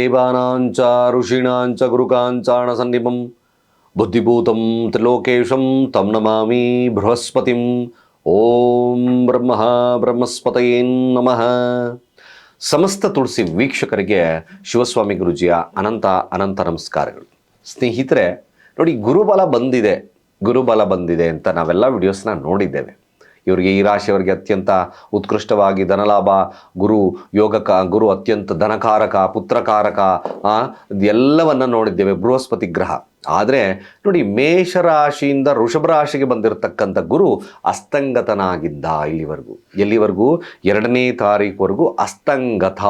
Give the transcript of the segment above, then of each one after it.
ದೇವಾನಾಂಚ ಋಷೀಣಾಂಚ ಗುರುಕಾಂಚಾಣ ಸನ್ನಿಭಂ ಬುದ್ಧಿಭೂತಂ ತ್ರಿಲೋಕೇಶಂ ತಂ ನಮಾಮಿ ಬೃಹಸ್ಪತಿಂ ಓಂ ಬ್ರಹ್ಮ ಬ್ರಹ್ಮಸ್ಪತಯೇನ್ ನಮಃ ಸಮಸ್ತ ತುಳಸಿ ವೀಕ್ಷಕರಿಗೆ ಶಿವಸ್ವಾಮಿ ಗುರುಜಿಯ ಅನಂತ ಅನಂತ ನಮಸ್ಕಾರಗಳು. ಸ್ನೇಹಿತರೆ, ನೋಡಿ ಗುರುಬಲ ಬಂದಿದೆ ಗುರುಬಲ ಬಂದಿದೆ ಅಂತ ನಾವೆಲ್ಲ ವಿಡಿಯೋಸ್ನ ನೋಡಿದ್ದೇವೆ. ಇವರಿಗೆ ಈ ರಾಶಿಯವರಿಗೆ ಅತ್ಯಂತ ಉತ್ಕೃಷ್ಟವಾಗಿ ಧನಲಾಭ, ಗುರು ಯೋಗಕ, ಗುರು ಅತ್ಯಂತ ಧನಕಾರಕ, ಪುತ್ರಕಾರಕ ಎಲ್ಲವನ್ನ ನೋಡಿದ್ದೇವೆ ಬೃಹಸ್ಪತಿ ಗ್ರಹ. ಆದರೆ ನೋಡಿ ಮೇಷರಾಶಿಯಿಂದ ವೃಷಭ ರಾಶಿಗೆ ಬಂದಿರತಕ್ಕಂಥ ಗುರು ಅಸ್ತಂಗತನಾಗಿದ್ದ ಇಲ್ಲಿವರೆಗೂ. ಎಲ್ಲಿವರೆಗೂ? ಎರಡನೇ ತಾರೀಕುವರೆಗೂ ಅಸ್ತಂಗತ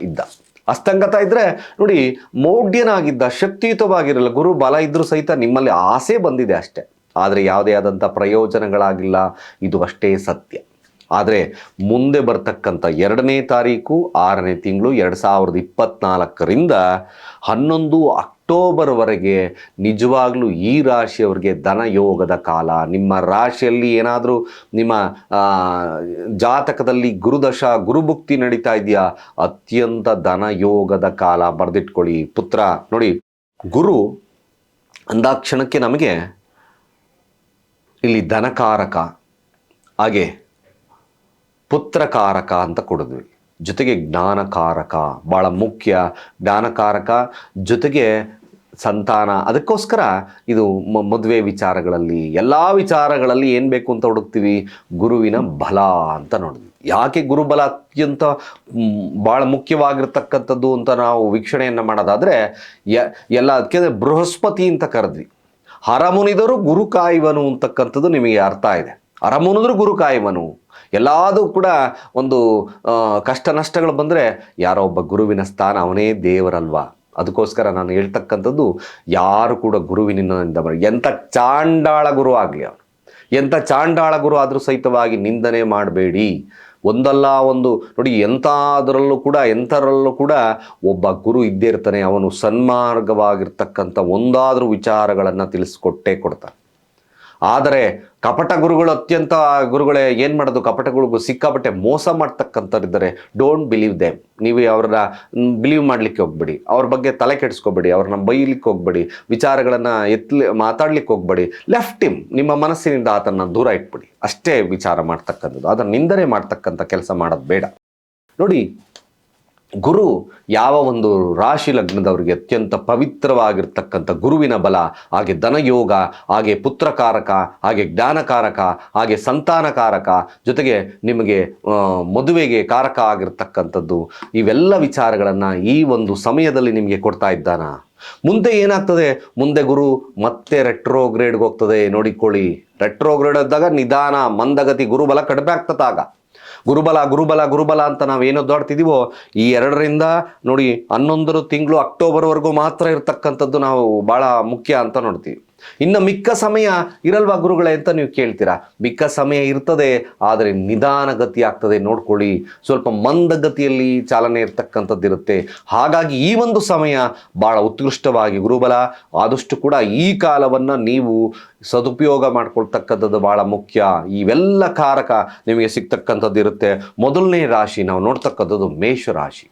ಇದ್ದ. ಅಸ್ತಂಗತ ಇದ್ದರೆ ನೋಡಿ ಮೌಢ್ಯನಾಗಿದ್ದ ಶಕ್ತಿಯುತವಾಗಿರಲ್ಲ ಗುರು ಬಲ ಇದ್ದರೂ ಸಹಿತ ನಿಮ್ಮಲ್ಲಿ ಆಸೆ ಬಂದಿದೆ ಅಷ್ಟೇ. ಆದರೆ ಯಾವುದೇ ಆದಂಥ ಪ್ರಯೋಜನಗಳಾಗಿಲ್ಲ. ಇದು ಅಷ್ಟೇ ಸತ್ಯ. ಆದರೆ ಮುಂದೆ ಬರ್ತಕ್ಕಂಥ ಎರಡನೇ ತಾರೀಕು, ಆರನೇ ತಿಂಗಳು ಎರಡು ಸಾವಿರದ ಇಪ್ಪತ್ತ್ನಾಲ್ಕರಿಂದ ಹನ್ನೊಂದು ಅಕ್ಟೋಬರ್ವರೆಗೆ ನಿಜವಾಗ್ಲೂ ಈ ರಾಶಿಯವರಿಗೆ ಧನಯೋಗದ ಕಾಲ. ನಿಮ್ಮ ರಾಶಿಯಲ್ಲಿ ಏನಾದರೂ ನಿಮ್ಮ ಜಾತಕದಲ್ಲಿ ಗುರುದಶ, ಗುರುಭುಕ್ತಿ ನಡೀತಾ ಇದೆಯಾ? ಅತ್ಯಂತ ಧನಯೋಗದ ಕಾಲ. ಬರೆದಿಟ್ಕೊಳ್ಳಿ. ಪುತ್ರ, ನೋಡಿ, ಗುರು ಅಂದಾಕ್ಷಣಕ್ಕೆ ನಮಗೆ ಇಲ್ಲಿ ಧನಕಾರಕ, ಹಾಗೆ ಪುತ್ರಕಾರಕ ಅಂತ ಕೊಡಿದ್ವಿ ಜೊತೆಗೆ ಜ್ಞಾನಕಾರಕ ಭಾಳ ಮುಖ್ಯ ಜ್ಞಾನಕಾರಕ. ಜೊತೆಗೆ ಸಂತಾನ, ಅದಕ್ಕೋಸ್ಕರ ಇದು ಮದುವೆ ವಿಚಾರಗಳಲ್ಲಿ, ಎಲ್ಲ ವಿಚಾರಗಳಲ್ಲಿ ಏನು ಬೇಕು ಅಂತ ಹುಡುಕ್ತೀವಿ? ಗುರುವಿನ ಬಲ ಅಂತ ನೋಡಿದ್ವಿ ಯಾಕೆ ಗುರುಬಲ ಅತ್ಯಂತ ಭಾಳ ಮುಖ್ಯವಾಗಿರ್ತಕ್ಕಂಥದ್ದು ಅಂತ ನಾವು ವೀಕ್ಷಣೆಯನ್ನು ಮಾಡೋದಾದರೆ ಎಲ್ಲ, ಅದಕ್ಕೆ ಬೃಹಸ್ಪತಿ ಅಂತ ಕರೆದ್ವಿ. ಹರಮುನಿದರು ಗುರು ಕಾಯುವನು ಅಂತಕ್ಕಂಥದ್ದು ನಿಮಗೆ ಅರ್ಥ ಇದೆ. ಹರಮುನಿದ್ರು ಗುರು ಕಾಯುವನು. ಎಲ್ಲಾದರೂ ಕೂಡ ಒಂದು ಕಷ್ಟ ನಷ್ಟಗಳು ಬಂದರೆ ಯಾರೋ ಒಬ್ಬ ಗುರುವಿನ ಸ್ಥಾನ ಅವನೇ ದೇವರಲ್ವಾ? ಅದಕ್ಕೋಸ್ಕರ ನಾನು ಹೇಳ್ತಕ್ಕಂಥದ್ದು, ಯಾರು ಕೂಡ ಗುರುವಿನಿಂದ ಬರ, ಎಂಥ ಚಾಂಡಾಳ ಗುರು ಆಗಲಿ ಅವನು. ಎಂಥ ಚಾಂಡಾಳ ಗುರು ಆದರೂ ಸಹಿತವಾಗಿ ನಿಂದನೆ ಮಾಡಬೇಡಿ. ಒಂದಲ್ಲ ಒಂದು. ನೋಡಿ ಎಂಥದ್ರಲ್ಲೂ ಕೂಡ ಎಂಥರಲ್ಲೂ ಕೂಡ ಒಬ್ಬ ಗುರು ಇದ್ದೇ ಇರ್ತಾನೆ. ಅವನು ಸನ್ಮಾರ್ಗವಾಗಿರ್ತಕ್ಕಂಥ ಒಂದಾದರೂ ವಿಚಾರಗಳನ್ನು ತಿಳಿಸ್ಕೊಟ್ಟೇ ಕೊಡ್ತಾನೆ. ಆದರೆ ಕಪಟ ಗುರುಗಳು ಅತ್ಯಂತ, ಗುರುಗಳೇ ಏನು ಮಾಡೋದು? ಕಪಟ ಗುರುಗಳು ಸಿಕ್ಕಾಪಟ್ಟೆ ಮೋಸ ಮಾಡ್ತಕ್ಕಂಥವ್ರಿದ್ದಾರೆ. ಡೋಂಟ್ ಬಿಲೀವ್ ದೆಮ್ ನೀವು ಅವರನ್ನ ಬಿಲೀವ್ ಮಾಡಲಿಕ್ಕೆ ಹೋಗ್ಬೇಡಿ. ಅವ್ರ ಬಗ್ಗೆ ತಲೆ ಕೆಡಿಸ್ಕೋಬೇಡಿ. ಅವ್ರನ್ನ ಬೈಲಿಕ್ಕೆ ಹೋಗ್ಬೇಡಿ. ವಿಚಾರಗಳನ್ನು ಎತ್ತಲಿ ಮಾತಾಡ್ಲಿಕ್ಕೆ ಹೋಗ್ಬೇಡಿ. ಲೆಫ್ಟ್ ಇಮ್ ನಿಮ್ಮ ಮನಸ್ಸಿನಿಂದ ಆತನ ದೂರ ಇಟ್ಬಿಡಿ. ಅಷ್ಟೇ ವಿಚಾರ ಮಾಡ್ತಕ್ಕಂಥದ್ದು. ಅದನ್ನು ನಿಂದನೆ ಮಾಡ್ತಕ್ಕಂಥ ಕೆಲಸ ಮಾಡೋದು ಬೇಡ. ನೋಡಿ ಗುರು ಯಾವ ಒಂದು ರಾಶಿ ಲಗ್ನದವರಿಗೆ ಅತ್ಯಂತ ಪವಿತ್ರವಾಗಿರ್ತಕ್ಕಂಥ ಗುರುವಿನ ಬಲ, ಹಾಗೆ ಧನಯೋಗ, ಹಾಗೆ ಪುತ್ರಕಾರಕ, ಹಾಗೆ ಜ್ಞಾನಕಾರಕ, ಹಾಗೆ ಸಂತಾನಕಾರಕ, ಜೊತೆಗೆ ನಿಮಗೆ ಮದುವೆಗೆ ಕಾರಕ ಆಗಿರ್ತಕ್ಕಂಥದ್ದು, ಇವೆಲ್ಲ ವಿಚಾರಗಳನ್ನು ಈ ಒಂದು ಸಮಯದಲ್ಲಿ ನಿಮಗೆ ಕೊಡ್ತಾ ಇದ್ದಾನ? ಮುಂದೆ ಏನಾಗ್ತದೆ? ಮುಂದೆ ಗುರು, ಮತ್ತೆ ರೆಟ್ರೋಗ್ರೇಡ್ಗೆ ಹೋಗ್ತದೆ, ನೋಡಿಕೊಳ್ಳಿ. ರೆಟ್ರೋಗ್ರೇಡ್ ಆದಾಗ ನಿಧಾನ, ಮಂದಗತಿ, ಗುರುಬಲ ಕಡಿಮೆ ಆಗ್ತದಾಗ ಗುರುಬಲ ಗುರುಬಲ ಗುರುಬಲ ಅಂತ ನಾವು ಏನು ಒದ್ದಾಡ್ತಿದ್ದೀವೋ ಈ ಎರಡರಿಂದ ನೋಡಿ ಹನ್ನೊಂದರ ತಿಂಗಳು ಅಕ್ಟೋಬರ್ವರೆಗೂ ಮಾತ್ರ ಇರತಕ್ಕಂಥದ್ದು ನಾವು ಭಾಳ ಮುಖ್ಯ ಅಂತ ನೋಡ್ತೀವಿ. ಇನ್ನು ಮಿಕ್ಕ ಸಮಯ ಇರಲ್ವಾ ಗುರುಗಳೇ ಅಂತ ನೀವು ಕೇಳ್ತೀರಾ? ಮಿಕ್ಕ ಸಮಯ ಇರ್ತದೆ, ಆದರೆ ನಿಧಾನಗತಿ ಆಗ್ತದೆ ನೋಡ್ಕೊಳ್ಳಿ. ಸ್ವಲ್ಪ ಮಂದಗತಿಯಲ್ಲಿ ಚಾಲನೆ ಇರ್ತಕ್ಕಂಥದ್ದು ಇರುತ್ತೆ. ಹಾಗಾಗಿ ಈ ಒಂದು ಸಮಯ ಭಾಳ ಉತ್ಕೃಷ್ಟವಾಗಿ ಗುರುಬಲ, ಆದಷ್ಟು ಕೂಡ ಈ ಕಾಲವನ್ನು ನೀವು ಸದುಪಯೋಗ ಮಾಡ್ಕೊಳ್ತಕ್ಕಂಥದ್ದು ಭಾಳ ಮುಖ್ಯ. ಇವೆಲ್ಲ ಕಾರಕ ನಿಮಗೆ ಸಿಗ್ತಕ್ಕಂಥದ್ದು ಇರುತ್ತೆ. ಮೊದಲನೇ ರಾಶಿ ನಾವು ನೋಡ್ತಕ್ಕಂಥದ್ದು ಮೇಷರಾಶಿ.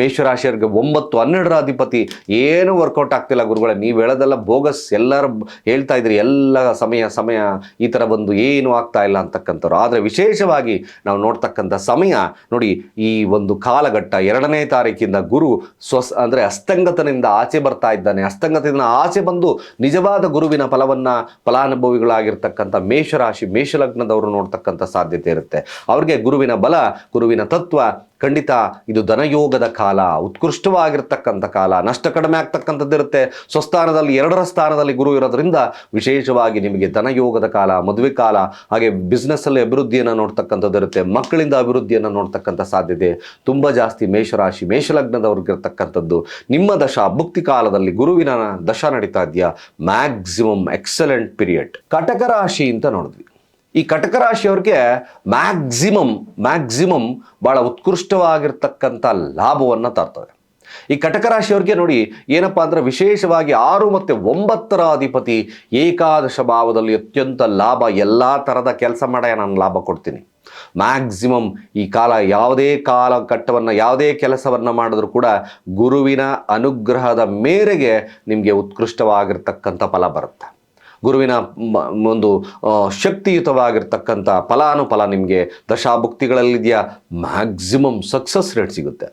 ಮೇಷರಾಶಿಯರಿಗೆ ಒಂಬತ್ತು, ಹನ್ನೆರಡರ ಅಧಿಪತಿ. ಏನು ವರ್ಕೌಟ್ ಆಗ್ತಿಲ್ಲ ಗುರುಗಳೇ, ನೀವು ಹೇಳೋದೆಲ್ಲ ಬೋಗಸ್. ಎಲ್ಲರೂ ಹೇಳ್ತಾ ಇದ್ರಿ ಎಲ್ಲ ಸಮಯ ಸಮಯ ಈ ಥರ ಬಂದು ಏನು ಆಗ್ತಾ ಇಲ್ಲ ಅಂತಕ್ಕಂಥವ್ರು. ಆದರೆ ವಿಶೇಷವಾಗಿ ನಾವು ನೋಡ್ತಕ್ಕಂಥ ಸಮಯ, ನೋಡಿ ಈ ಒಂದು ಕಾಲಘಟ್ಟ, ಎರಡನೇ ತಾರೀಕಿಂದ ಗುರು ಸ್ವಸ್, ಅಂದರೆ ಅಸ್ತಂಗತನಿಂದ ಆಚೆ ಬರ್ತಾ ಇದ್ದಾನೆ. ಅಸ್ತಂಗತದಿಂದ ಆಚೆ ಬಂದು ನಿಜವಾದ ಗುರುವಿನ ಫಲವನ್ನು, ಫಲಾನುಭವಿಗಳಾಗಿರ್ತಕ್ಕಂಥ ಮೇಷರಾಶಿ, ಮೇಷಲಗ್ನದವರು ನೋಡ್ತಕ್ಕಂಥ ಸಾಧ್ಯತೆ ಇರುತ್ತೆ. ಅವ್ರಿಗೆ ಗುರುವಿನ ಬಲ, ಗುರುವಿನ ತತ್ವ ಖಂಡಿತ ಇದು ಧನಯೋಗದ ಕಾಲ, ಉತ್ಕೃಷ್ಟವಾಗಿರ್ತಕ್ಕಂಥ ಕಾಲ, ನಷ್ಟ ಕಡಿಮೆ ಆಗ್ತಕ್ಕಂಥದ್ದು ಇರುತ್ತೆ. ಸ್ವಸ್ಥಾನದಲ್ಲಿ ಎರಡರ ಸ್ಥಾನದಲ್ಲಿ ಗುರು ಇರೋದ್ರಿಂದ ವಿಶೇಷವಾಗಿ ನಿಮಗೆ ಧನಯೋಗದ ಕಾಲ, ಮದುವೆ ಕಾಲ, ಹಾಗೆ ಬಿಸ್ನೆಸ್ಸಲ್ಲಿ ಅಭಿವೃದ್ಧಿಯನ್ನು ನೋಡ್ತಕ್ಕಂಥದ್ದು ಇರುತ್ತೆ. ಮಕ್ಕಳಿಂದ ಅಭಿವೃದ್ಧಿಯನ್ನು ನೋಡ್ತಕ್ಕಂಥ ಸಾಧ್ಯತೆ ತುಂಬ ಜಾಸ್ತಿ. ಮೇಷರಾಶಿ ಮೇಷಲಗ್ನದವ್ರಿಗೆ ಇರ್ತಕ್ಕಂಥದ್ದು ನಿಮ್ಮ ದಶ, ಭುಕ್ತಿ ಕಾಲದಲ್ಲಿ ಗುರುವಿನ ದಶ ನಡೀತಾ ಇದೆಯಾ? ಮ್ಯಾಕ್ಸಿಮಮ್ ಎಕ್ಸಲೆಂಟ್ ಪೀರಿಯಡ್ ಕಟಕ ರಾಶಿ ಅಂತ ನೋಡಿದ್ವಿ. ಈ ಕಟಕ ರಾಶಿಯವ್ರಿಗೆ ಮ್ಯಾಕ್ಸಿಮಮ್ ಮ್ಯಾಕ್ಸಿಮಮ್ ಭಾಳ ಉತ್ಕೃಷ್ಟವಾಗಿರ್ತಕ್ಕಂಥ ಲಾಭವನ್ನು ತರ್ತದೆ ಈ ಕಟಕ ರಾಶಿಯವ್ರಿಗೆ ನೋಡಿ ಏನಪ್ಪಾ ಅಂದ್ರೆ ವಿಶೇಷವಾಗಿ ಆರು ಮತ್ತು ಒಂಬತ್ತರ ಅಧಿಪತಿ ಏಕಾದಶ ಭಾವದಲ್ಲಿ ಅತ್ಯಂತ ಲಾಭ, ಎಲ್ಲ ಥರದ ಕೆಲಸ ಮಾಡ ನಾನು ಲಾಭ ಕೊಡ್ತೀನಿ. ಮ್ಯಾಕ್ಸಿಮಮ್ ಈ ಕಾಲ ಯಾವುದೇ ಕಾಲಘಟ್ಟವನ್ನು ಯಾವುದೇ ಕೆಲಸವನ್ನು ಮಾಡಿದ್ರೂ ಕೂಡ ಗುರುವಿನ ಅನುಗ್ರಹದ ಮೇರೆಗೆ ನಿಮಗೆ ಉತ್ಕೃಷ್ಟವಾಗಿರ್ತಕ್ಕಂಥ ಫಲ ಬರುತ್ತೆ. ಗುರುವಿನ ಒಂದು ಶಕ್ತಿಯುತವಾಗಿರ್ತಕ್ಕಂಥ ಫಲಾನುಫಲ ನಿಮಗೆ ದಶಾಭುಕ್ತಿಗಳಲ್ಲಿದೆಯಾ? ಮ್ಯಾಕ್ಸಿಮಮ್ ಸಕ್ಸಸ್ ರೇಟ್ ಸಿಗುತ್ತೆ.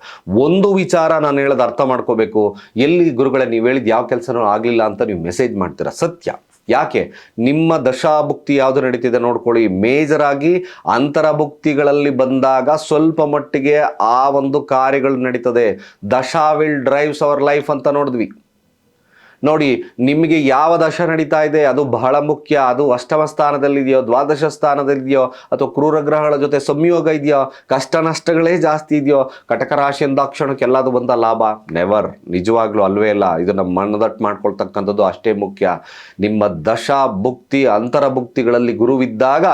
ಒಂದು ವಿಚಾರ ನಾನು ಹೇಳೋದು ಅರ್ಥ ಮಾಡ್ಕೋಬೇಕು. ಎಲ್ಲಿ ಗುರುಗಳೇ ನೀವು ಹೇಳಿದ ಯಾವ ಕೆಲಸನೂ ಆಗಲಿಲ್ಲ ಅಂತ ನೀವು ಮೆಸೇಜ್ ಮಾಡ್ತೀರಾ? ಸತ್ಯ. ಯಾಕೆ? ನಿಮ್ಮ ದಶಾಭುಕ್ತಿ ಯಾವುದು ನಡೀತಿದೆ ನೋಡ್ಕೊಳ್ಳಿ. ಮೇಜರ್ ಆಗಿ ಅಂತರಭುಕ್ತಿಗಳಲ್ಲಿ ಬಂದಾಗ ಸ್ವಲ್ಪ ಮಟ್ಟಿಗೆ ಆ ಒಂದು ಕಾರ್ಯಗಳು ನಡೀತದೆ. Dasha will drives our life ಅಂತ ನೋಡಿದ್ವಿ. ನೋಡಿ, ನಿಮಗೆ ಯಾವ ದಶ ನಡೀತಾ ಇದೆ? ಅದು ಬಹಳ ಮುಖ್ಯ. ಅದು ಅಷ್ಟಮ ಸ್ಥಾನದಲ್ಲಿದೆಯೋ, ದ್ವಾದಶ ಸ್ಥಾನದಲ್ಲಿದೆಯೋ, ಅಥವಾ ಕ್ರೂರ ಗ್ರಹಗಳ ಜೊತೆ ಸಂಯೋಗ ಇದೆಯೋ, ಕಷ್ಟ ನಷ್ಟಗಳೇ ಜಾಸ್ತಿ ಇದೆಯೋ, ಕಟಕ ರಾಶಿ ಎಂದಾಕ್ಷಣಕ್ಕೆಲ್ಲದು ಬಂದ ಲಾಭ? ನೆವರ್ ನಿಜವಾಗ್ಲೂ ಅಲ್ವೇ ಇಲ್ಲ. ಇದನ್ನು ಮನದಟ್ಟು ಮಾಡ್ಕೊಳ್ತಕ್ಕಂಥದ್ದು ಅಷ್ಟೇ ಮುಖ್ಯ. ನಿಮ್ಮ ದಶ ಭುಕ್ತಿ, ಅಂತರ ಭುಕ್ತಿಗಳಲ್ಲಿ ಗುರುವಿದ್ದಾಗ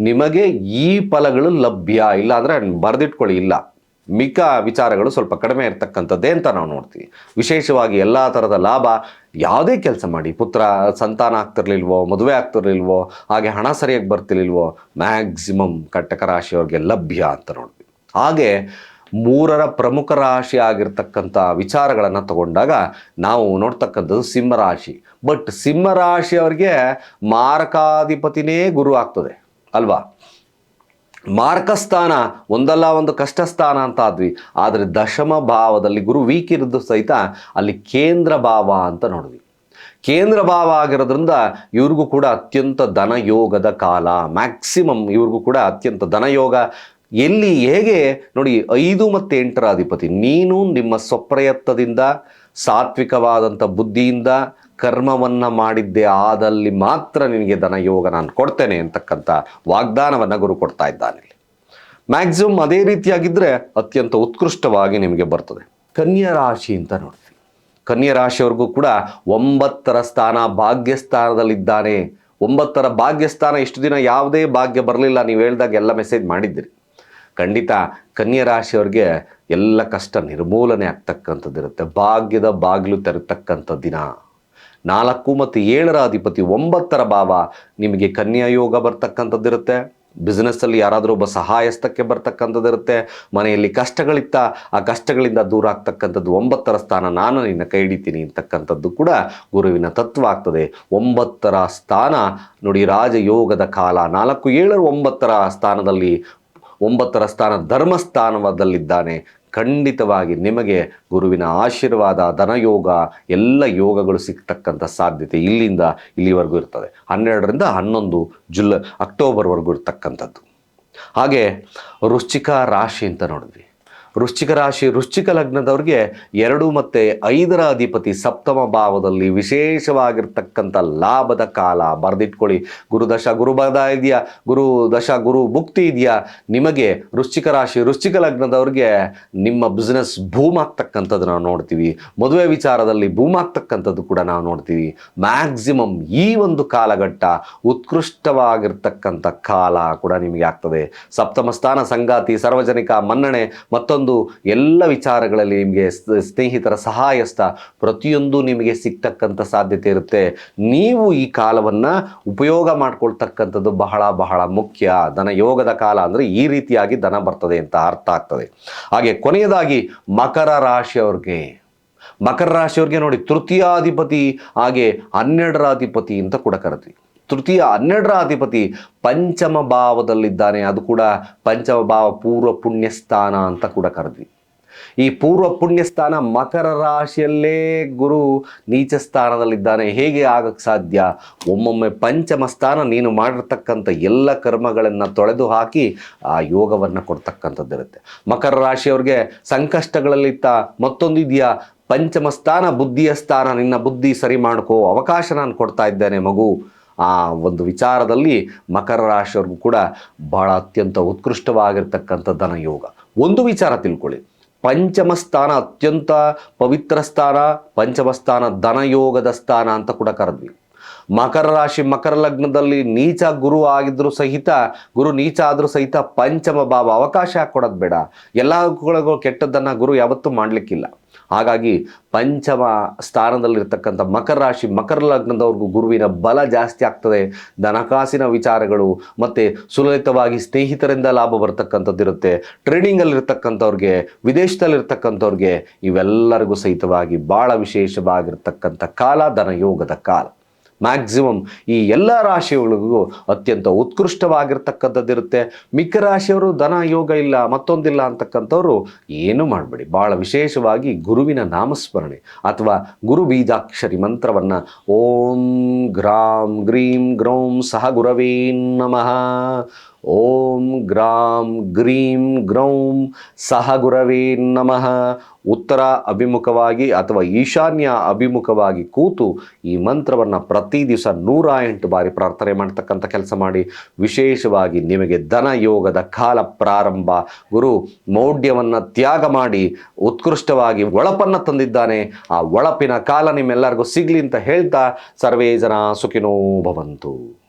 ನಿಮಗೆ ಈ ಫಲಗಳು ಲಭ್ಯ. ಇಲ್ಲ ಅಂದರೆ ಬರೆದಿಟ್ಕೊಳ್ಳಿ. ಇಲ್ಲ. ಮಿಕ್ಕ ವಿಚಾರಗಳು ಸ್ವಲ್ಪ ಕಡಿಮೆ ಇರತಕ್ಕಂಥದ್ದೇ ಅಂತ ನಾವು ನೋಡ್ತೀವಿ. ವಿಶೇಷವಾಗಿ ಎಲ್ಲ ಥರದ ಲಾಭ ಯಾವುದೇ ಕೆಲಸ ಮಾಡಿ, ಪುತ್ರ ಸಂತಾನ ಆಗ್ತಿರ್ಲಿಲ್ವೋ, ಮದುವೆ ಆಗ್ತಿರ್ಲಿಲ್ವೋ, ಹಾಗೆ ಹಣ ಸರಿಯಾಗಿ ಬರ್ತಿರ್ಲಿಲ್ವೋ ಮ್ಯಾಕ್ಸಿಮಮ್ ಕಟ್ಟಕ ರಾಶಿಯವ್ರಿಗೆ ಲಭ್ಯ ಅಂತ ನೋಡ್ತೀವಿ. ಹಾಗೆ ಮೂರರ ಪ್ರಮುಖ ರಾಶಿ ಆಗಿರ್ತಕ್ಕಂಥ ವಿಚಾರಗಳನ್ನು ತಗೊಂಡಾಗ ನಾವು ನೋಡ್ತಕ್ಕಂಥದ್ದು ಸಿಂಹರಾಶಿ ಬಟ್ ಸಿಂಹರಾಶಿಯವ್ರಿಗೆ ಮಾರಕಾಧಿಪತಿನೇ ಗುರು ಆಗ್ತದೆ, ಅಲ್ವಾ? ಮಾರ್ಕಸ್ಥಾನ, ಒಂದಲ್ಲ ಒಂದು ಕಷ್ಟ ಸ್ಥಾನ ಅಂತ ಆದ್ವಿ. ಆದರೆ ದಶಮ ಭಾವದಲ್ಲಿ ಗುರು ವೀಕಿರದ್ದು ಸಹಿತ ಅಲ್ಲಿ ಕೇಂದ್ರ ಭಾವ ಅಂತ ನೋಡಿದ್ವಿ. ಕೇಂದ್ರ ಭಾವ ಆಗಿರೋದ್ರಿಂದ ಇವ್ರಿಗೂ ಕೂಡ ಅತ್ಯಂತ ಧನಯೋಗದ ಕಾಲ. ಮ್ಯಾಕ್ಸಿಮಮ್ ಇವ್ರಿಗೂ ಕೂಡ ಅತ್ಯಂತ ಧನಯೋಗ ಎಲ್ಲಿ ಹೇಗೆ? ನೋಡಿ, ಐದು ಮತ್ತು ಎಂಟರ ಅಧಿಪತಿ. ನೀನು ನಿಮ್ಮ ಸ್ವಪ್ರಯತ್ನದಿಂದ, ಸಾತ್ವಿಕವಾದಂಥ ಬುದ್ಧಿಯಿಂದ ಕರ್ಮವನ್ನ ಮಾಡಿದ್ದೆ ಆದಲ್ಲಿ ಮಾತ್ರ ನಿನಗೆ ಧನಯೋಗ ನಾನು ಕೊಡ್ತೇನೆ ಅಂತಕ್ಕಂಥ ವಾಗ್ದಾನವನ್ನು ಗುರು ಕೊಡ್ತಾ ಇದ್ದಾನೆ ಮ್ಯಾಕ್ಸಿಮಮ್ ಅದೇ ರೀತಿಯಾಗಿದ್ದರೆ ಅತ್ಯಂತ ಉತ್ಕೃಷ್ಟವಾಗಿ ನಿಮಗೆ ಬರ್ತದೆ. ಕನ್ಯಾ ರಾಶಿ ಅಂತ ನೋಡ್ತೀವಿ ಕನ್ಯಾ ರಾಶಿಯವ್ರಿಗೂ ಕೂಡ ಒಂಬತ್ತರ ಸ್ಥಾನ ಭಾಗ್ಯಸ್ಥಾನದಲ್ಲಿದ್ದಾನೆ. ಒಂಬತ್ತರ ಭಾಗ್ಯಸ್ಥಾನ ಇಷ್ಟು ದಿನ ಯಾವುದೇ ಭಾಗ್ಯ ಬರಲಿಲ್ಲ, ನೀವು ಹೇಳ್ದಾಗ ಎಲ್ಲ ಮೆಸೇಜ್ ಮಾಡಿದ್ದೀರಿ. ಖಂಡಿತ ಕನ್ಯಾ ರಾಶಿಯವ್ರಿಗೆ ಎಲ್ಲ ಕಷ್ಟ ನಿರ್ಮೂಲನೆ ಆಗ್ತಕ್ಕಂಥದ್ದಿರುತ್ತೆ. ಭಾಗ್ಯದ ಬಾಗಿಲು ತೆರತಕ್ಕಂಥ ದಿನ. ನಾಲ್ಕು ಮತ್ತು ಏಳರ ಅಧಿಪತಿ ಒಂಬತ್ತರ ಭಾವ ನಿಮಗೆ ಕನ್ಯಾ ಯೋಗ ಬರ್ತಕ್ಕಂಥದ್ದಿರುತ್ತೆ. ಬಿಸ್ನೆಸ್ಸಲ್ಲಿ ಯಾರಾದರೂ ಒಬ್ಬ ಸಹಾಯಸ್ಥಕ್ಕೆ ಬರ್ತಕ್ಕಂಥದ್ದಿರುತ್ತೆ. ಮನೆಯಲ್ಲಿ ಕಷ್ಟಗಳಿತ್ತ ಆ ಕಷ್ಟಗಳಿಂದ ದೂರ ಆಗ್ತಕ್ಕಂಥದ್ದು ಒಂಬತ್ತರ ಸ್ಥಾನ ನಾನು ನಿನ್ನ ಕೈ ಹಿಡಿತೀನಿ ಅಂತಕ್ಕಂಥದ್ದು ಕೂಡ ಗುರುವಿನ ತತ್ವ ಆಗ್ತದೆ. ಒಂಬತ್ತರ ಸ್ಥಾನ ನೋಡಿ ರಾಜಯೋಗದ ಕಾಲ ನಾಲ್ಕು ಏಳರ ಒಂಬತ್ತರ ಸ್ಥಾನದಲ್ಲಿ ಒಂಬತ್ತರ ಸ್ಥಾನ ಧರ್ಮಸ್ಥಾನದಲ್ಲಿದ್ದಾನೆ ಖಂಡಿತವಾಗಿ ನಿಮಗೆ ಗುರುವಿನ ಆಶೀರ್ವಾದ, ಧನಯೋಗ, ಎಲ್ಲ ಯೋಗಗಳು ಸಿಗ್ತಕ್ಕಂಥ ಸಾಧ್ಯತೆ ಇಲ್ಲಿಂದ ಇಲ್ಲಿವರೆಗೂ ಇರ್ತದೆ. ಹನ್ನೆರಡರಿಂದ ಹನ್ನೊಂದು ಜುಲೈ, ಅಕ್ಟೋಬರ್ವರೆಗೂ ಇರ್ತಕ್ಕಂಥದ್ದು. ಹಾಗೆ ವೃಶ್ಚಿಕ ರಾಶಿ ಅಂತ ನೋಡಿದ್ವಿ. ವೃಶ್ಚಿಕ ರಾಶಿ, ವೃಶ್ಚಿಕ ಲಗ್ನದವ್ರಿಗೆ ಎರಡು ಮತ್ತು ಐದರ ಅಧಿಪತಿ ಸಪ್ತಮ ಭಾವದಲ್ಲಿ ವಿಶೇಷವಾಗಿರ್ತಕ್ಕಂಥ ಲಾಭದ ಕಾಲ ಬರೆದಿಟ್ಕೊಳ್ಳಿ. ಗುರುದಶ ಗುರುಬದ ಇದೆಯಾ? ಗುರು ದಶ ಗುರು ಮುಕ್ತಿ ಇದೆಯಾ? ನಿಮಗೆ ವೃಶ್ಚಿಕ ರಾಶಿ, ವೃಶ್ಚಿಕ ಲಗ್ನದವ್ರಿಗೆ ನಿಮ್ಮ ಬಿಸ್ನೆಸ್ ಭೂಮಾಗ್ತಕ್ಕಂಥದ್ದು ನಾವು ನೋಡ್ತೀವಿ. ಮದುವೆ ವಿಚಾರದಲ್ಲಿ ಭೂಮಾಗ್ತಕ್ಕಂಥದ್ದು ಕೂಡ ನಾವು ನೋಡ್ತೀವಿ. ಮ್ಯಾಕ್ಸಿಮಮ್ ಈ ಒಂದು ಕಾಲಘಟ್ಟ ಉತ್ಕೃಷ್ಟವಾಗಿರ್ತಕ್ಕಂಥ ಕಾಲ ಕೂಡ ನಿಮಗೆ ಆಗ್ತದೆ. ಸಪ್ತಮ ಸ್ಥಾನ ಸಂಗಾತಿ, ಸಾರ್ವಜನಿಕ ಮನ್ನಣೆ, ಮತ್ತೊಂದು ಎಲ್ಲ ವಿಚಾರಗಳಲ್ಲಿ ನಿಮಗೆ ಸ್ನೇಹಿತರ ಸಹಾಯಸ್ಥ ಪ್ರತಿಯೊಂದು ನಿಮಗೆ ಸಿಗ್ತಕ್ಕಂಥ ಸಾಧ್ಯತೆ ಇರುತ್ತೆ. ನೀವು ಈ ಕಾಲವನ್ನು ಉಪಯೋಗ ಮಾಡ್ಕೊಳ್ತಕ್ಕಂಥದ್ದು ಬಹಳ ಬಹಳ ಮುಖ್ಯ. ದನ ಯೋಗದ ಕಾಲ ಅಂದರೆ ಈ ರೀತಿಯಾಗಿ ದನ ಬರ್ತದೆ ಅಂತ ಅರ್ಥ ಆಗ್ತದೆ. ಹಾಗೆ ಕೊನೆಯದಾಗಿ ಮಕರ ರಾಶಿಯವ್ರಿಗೆ. ಮಕರ ರಾಶಿಯವ್ರಿಗೆ ನೋಡಿ, ತೃತೀಯಾಧಿಪತಿ ಹಾಗೆ ಹನ್ನೆರಡರ ಅಧಿಪತಿ ಅಂತ ಕೂಡ ಕರಿತೀವಿ. ತೃತೀಯ ಹನ್ನೆರಡರ ಅಧಿಪತಿ ಪಂಚಮ ಭಾವದಲ್ಲಿದ್ದಾನೆ ಅದು ಕೂಡ ಪಂಚಮ ಭಾವ ಪೂರ್ವ ಪುಣ್ಯಸ್ಥಾನ ಅಂತ ಕೂಡ ಕರೆದ್ವಿ. ಈ ಪೂರ್ವ ಪುಣ್ಯಸ್ಥಾನ ಮಕರ ರಾಶಿಯಲ್ಲೇ ಗುರು ನೀಚ ಸ್ಥಾನದಲ್ಲಿದ್ದಾನೆ. ಹೇಗೆ ಆಗಕ್ಕೆ ಸಾಧ್ಯ? ಒಮ್ಮೊಮ್ಮೆ ಪಂಚಮ ಸ್ಥಾನ ನೀನು ಮಾಡಿರ್ತಕ್ಕಂಥ ಎಲ್ಲ ಕರ್ಮಗಳನ್ನು ತೊಳೆದು ಹಾಕಿ ಆ ಯೋಗವನ್ನು ಕೊಡ್ತಕ್ಕಂಥದ್ದಿರುತ್ತೆ. ಮಕರ ರಾಶಿಯವ್ರಿಗೆ ಸಂಕಷ್ಟಗಳಲ್ಲಿತ್ತ ಮತ್ತೊಂದು ಇದೆಯಾ ಪಂಚಮ ಸ್ಥಾನ ಬುದ್ಧಿಯ ಸ್ಥಾನ. ನಿನ್ನ ಬುದ್ಧಿ ಸರಿ ಮಾಡ್ಕೋ. ಅವಕಾಶ ನಾನು ಕೊಡ್ತಾ ಇದ್ದೇನೆ ಮಗು. ಆ ಒಂದು ವಿಚಾರದಲ್ಲಿ ಮಕರ ರಾಶಿಯವ್ರಿಗೂ ಕೂಡ ಬಹಳ ಅತ್ಯಂತ ಉತ್ಕೃಷ್ಟವಾಗಿರ್ತಕ್ಕಂಥ ಧನಯೋಗ. ಒಂದು ವಿಚಾರ ತಿಳ್ಕೊಳ್ಳಿ. ಪಂಚಮ ಸ್ಥಾನ ಅತ್ಯಂತ ಪವಿತ್ರ ಸ್ಥಾನ, ಪಂಚಮ ಸ್ಥಾನ ಧನಯೋಗದ ಸ್ಥಾನ ಅಂತ ಕೂಡ ಕರೆದ್ವಿ. ಮಕರ ರಾಶಿ ಮಕರ ಲಗ್ನದಲ್ಲಿ ನೀಚ ಗುರು ಆಗಿದ್ರು ಸಹಿತ, ಗುರು ನೀಚ ಆದರೂ ಸಹಿತ ಪಂಚಮ ಭಾವ ಅವಕಾಶ ಕೊಡೋದು ಬೇಡ. ಎಲ್ಲ ಕೆಟ್ಟದ್ದನ್ನು ಗುರು ಯಾವತ್ತೂ ಮಾಡಲಿಕ್ಕಿಲ್ಲ. ಹಾಗಾಗಿ ಪಂಚಮ ಸ್ಥಾನದಲ್ಲಿರ್ತಕ್ಕಂಥ ಮಕರ ರಾಶಿ, ಮಕರ ಲಗ್ನದವ್ರಿಗೂ ಗುರುವಿನ ಬಲ ಜಾಸ್ತಿ ಆಗ್ತದೆ. ಧನಕಾಸಿನ ವಿಚಾರಗಳು ಮತ್ತು ಸುಲಲಿತವಾಗಿ ಸ್ನೇಹಿತರಿಂದ ಲಾಭ ಬರ್ತಕ್ಕಂಥದ್ದು ಇರುತ್ತೆ ಟ್ರೇಡಿಂಗಲ್ಲಿರ್ತಕ್ಕಂಥವ್ರಿಗೆ, ವಿದೇಶದಲ್ಲಿರ್ತಕ್ಕಂಥವ್ರಿಗೆ ಇವೆಲ್ಲರಿಗೂ ಸಹಿತವಾಗಿ ಭಾಳ ವಿಶೇಷವಾಗಿರ್ತಕ್ಕಂಥ ಕಾಲ, ಧನಯೋಗದ ಕಾಲ. ಮ್ಯಾಕ್ಸಿಮಮ್ ಈ ಎಲ್ಲ ರಾಶಿಗಳಿಗೂ ಅತ್ಯಂತ ಉತ್ಕೃಷ್ಟವಾಗಿರ್ತಕ್ಕಂಥದ್ದಿರುತ್ತೆ. ಮಿಕ್ಕ ರಾಶಿಯವರು ಧನ, ಯೋಗ ಇಲ್ಲ, ಮತ್ತೊಂದಿಲ್ಲ ಅಂತಕ್ಕಂಥವ್ರು ಏನು ಮಾಡಬೇಡಿ. ಭಾಳ ವಿಶೇಷವಾಗಿ ಗುರುವಿನ ನಾಮಸ್ಮರಣೆ ಅಥವಾ ಗುರು ಬೀಜಾಕ್ಷರಿ ಮಂತ್ರವನ್ನು ಓಂ ಗ್ರಾಂ ಗ್ರೀಂ ಗ್ರೌಂ ಸಹ ಗುರವೇ ನಮಃ. ಓಂ ಗ್ರಾಂ ಗ್ರೀಂ ಗ್ರೌಂ ಸಹ ಗುರವೇ ನಮಃ. ಉತ್ತರ ಅಭಿಮುಖವಾಗಿ ಅಥವಾ ಈಶಾನ್ಯ ಅಭಿಮುಖವಾಗಿ ಕೂತು ಈ ಮಂತ್ರವನ್ನು ಪ್ರತಿ ದಿವಸ ನೂರ ಎಂಟು ಬಾರಿ ಪ್ರಾರ್ಥನೆ ಮಾಡ್ತಕ್ಕಂಥ ಕೆಲಸ ಮಾಡಿ. ವಿಶೇಷವಾಗಿ ನಿಮಗೆ ಧನ ಯೋಗದ ಕಾಲ ಪ್ರಾರಂಭ. ಗುರು, ಮೌಢ್ಯವನ್ನು ತ್ಯಾಗ ಮಾಡಿ ಉತ್ಕೃಷ್ಟವಾಗಿ ಒಳಪನ್ನು ತಂದಿದ್ದಾನೆ. ಆ ಒಳಪಿನ ಕಾಲ ನಿಮ್ಮೆಲ್ಲರಿಗೂ ಸಿಗಲಿ ಅಂತ ಹೇಳ್ತಾ ಸರ್ವೇ ಜನ ಸುಖಿನೋ ಭವಂತು.